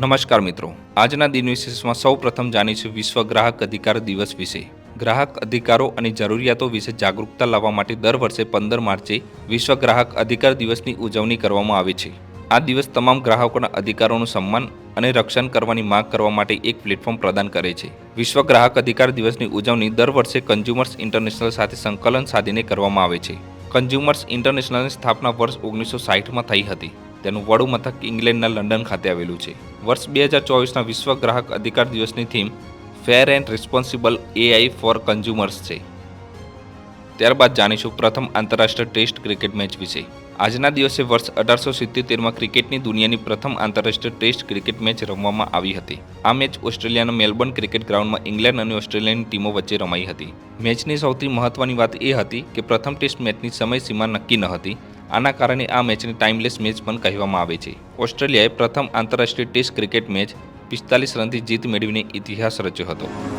નમસ્કાર મિત્રો. આજના દિન વિશેષમાં સૌ પ્રથમ જાણીશું વિશ્વ ગ્રાહક અધિકાર દિવસ વિશે. ગ્રાહક અધિકારો અને જરૂરિયાતો વિશે જાગૃતતા લાવવા માટે દર વર્ષે પંદર માર્ચે વિશ્વ ગ્રાહક અધિકાર દિવસની ઉજવણી કરવામાં આવે છે. આ દિવસ તમામ ગ્રાહકોના અધિકારોનું સન્માન અને રક્ષણ કરવાની માંગ કરવા માટે એક પ્લેટફોર્મ પ્રદાન કરે છે. વિશ્વ ગ્રાહક અધિકાર દિવસની ઉજવણી દર વર્ષે કન્ઝ્યુમર્સ ઇન્ટરનેશનલ સાથે સંકલન સાધીને કરવામાં આવે છે. કન્ઝ્યુમર્સ ઇન્ટરનેશનલની સ્થાપના વર્ષ ઓગણીસો સાહીઠમાં થઈ હતી. તેનું વડુ મથક ઇંગ્લેન્ડના લંડન ખાતે આવેલું છે. વર્ષ બે હજાર ચોવીસના વિશ્વ ગ્રાહક અધિકાર દિવસની theme, fair and responsible AI for consumers છે. ત્યારબાદ જાણીશું પ્રથમ આંતરરાષ્ટ્રીય ટેસ્ટ ક્રિકેટ મેચ વિશે. આજના દિવસે વર્ષ અઢારસો સિત્તેરમાં ક્રિકેટની દુનિયાની પ્રથમ આંતરરાષ્ટ્રીય ટેસ્ટ ક્રિકેટ મેચ રમવામાં આવી હતી. આ મેચ ઓસ્ટ્રેલિયાના મેલબર્ન ક્રિકેટ ગ્રાઉન્ડમાં ઇંગ્લેન્ડ અને ઓસ્ટ્રેલિયાની ટીમો વચ્ચે રમાઈ હતી. મેચની સૌથી મહત્વની વાત એ હતી કે પ્રથમ ટેસ્ટ મેચની સમયસીમા નક્કી ન હતી. આના કારણે આ મેચને ટાઈમલેસ મેચ પણ કહેવામાં આવે છે. ઓસ્ટ્રેલિયાએ પ્રથમ આંતરરાષ્ટ્રીય ટેસ્ટ ક્રિકેટ મેચ પિસ્તાલીસ રનથી જીત મેળવીને ઇતિહાસ રચ્યો હતો.